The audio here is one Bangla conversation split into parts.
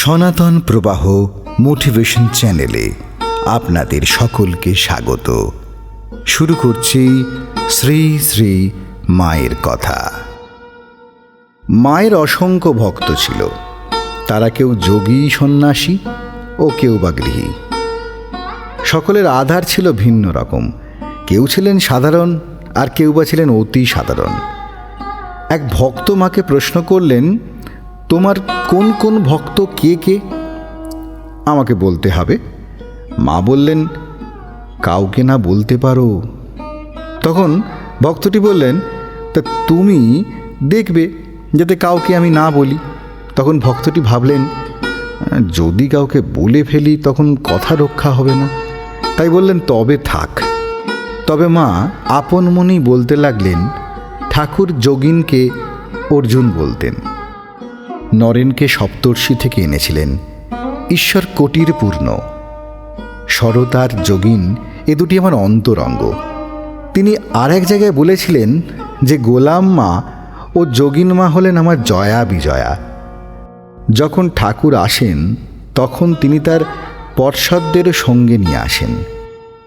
সনাতন প্রবাহ মোটিভেশন চ্যানেলে আপনাদের সকলকে স্বাগত। শুরু করছি শ্রী শ্রী মায়ের কথা। মায়ের অসংখ্য ভক্ত ছিল। তারা কেউ যোগী, সন্ন্যাসী ও কেউ বা গৃহী। সকলের আধার ছিল ভিন্ন রকম। কেউ ছিলেন সাধারণ আর কেউ বা ছিলেন অতি সাধারণ। এক ভক্ত মাকে প্রশ্ন করলেন তোমার কোন কোন ভক্ত কে কে? আমাকে বলতে হবে। মা বললেন, কাউকে না বলতে পারো। তখন ভক্তটি বললেন, তা তুমি দেখবে যাতে কাউকে আমি না বলি। তখন ভক্তটি ভাবলেন, যদি কাউকে বলে ফেলি তখন কথা রক্ষা হবে না। তাই বললেন, তবে থাক। তবে মা আপন মনেই বলতে লাগলেন, ঠাকুর যোগিনকে অর্জুন বলতেন। নরেনকে সপ্তর্ষি থেকে এনেছিলেন। ঈশ্বর কোটির পূর্ণ সরতার যোগিন এ দুটি আমার অন্তরঙ্গ। তিনি আর এক জায়গায় বলেছিলেন যে, গোলাম মা ও যোগিন মা হলেন আমার জয়া বিজয়া। যখন ঠাকুর আসেন, তখন তিনি তার পর্ষদদের সঙ্গে নিয়ে আসেন।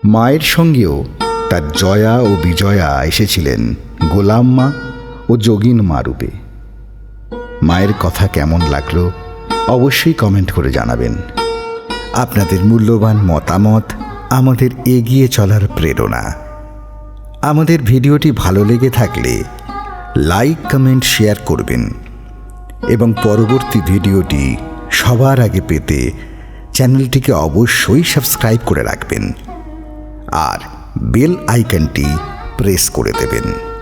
মায়ের সঙ্গেও তার জয়া ও বিজয়া এসেছিলেন গোলাম মা ও যোগিন মা রূপে। মায়ের কথা কেমন লাগল অবশ্যই কমেন্ট করে জানাবেন। আপনাদের মূল্যবান মতামত আমাদের এগিয়ে চলার প্রেরণা। আমাদের ভিডিওটি ভালো লেগে থাকলে লাইক, কমেন্ট, শেয়ার করবেন এবং পরবর্তী ভিডিওটি সবার আগে পেতে চ্যানেলটিকে অবশ্যই সাবস্ক্রাইব করে রাখবেন। আর বেল আইকনটি প্রেস করে দেবেন।